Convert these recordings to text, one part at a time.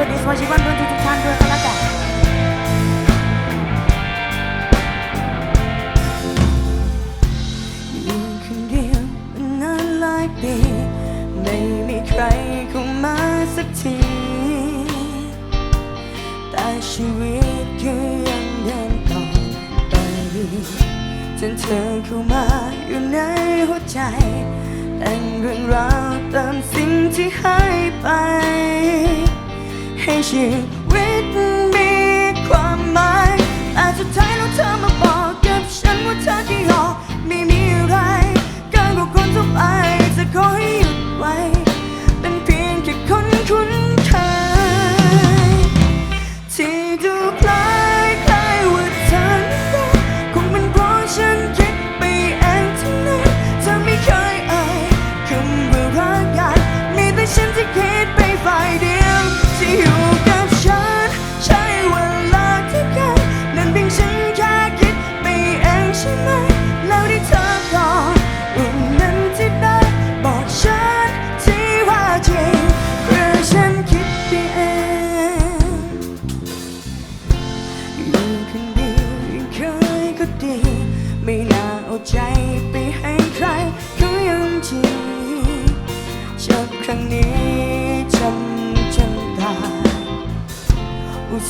วัสดีสมาชิกบ้นเพื่อนทุกท่านด้วยก็แล้วกันอยู่คนเดียวนานหลายปี ไม่มีใครเข้ามาสักที แต่ชีวิตก็ยังเดินต่อไปจนเธอเข้ามาอยู่ในหัวใจ แต่งเรื่องราวตามสิ่งที่ให้ไป 谢谢。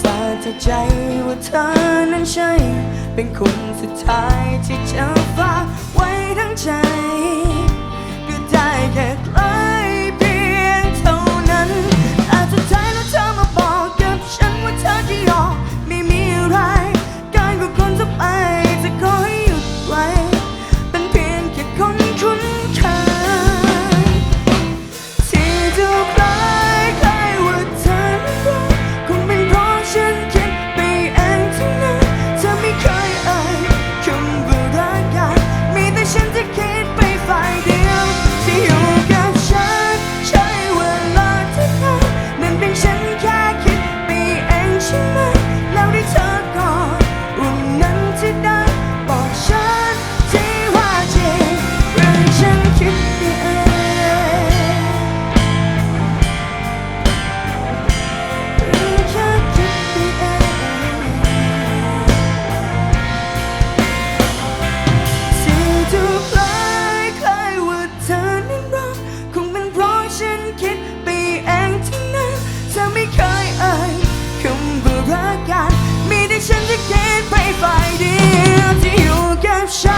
สาดที่ใจว่าเธอนั้นใช่ เป็นคนสุดท้ายที่จะฝากไว้ทั้งใจ รักกัน มีแต่ฉันจะคิดไปฝ่ายเดียวที่อยู่กับฉัน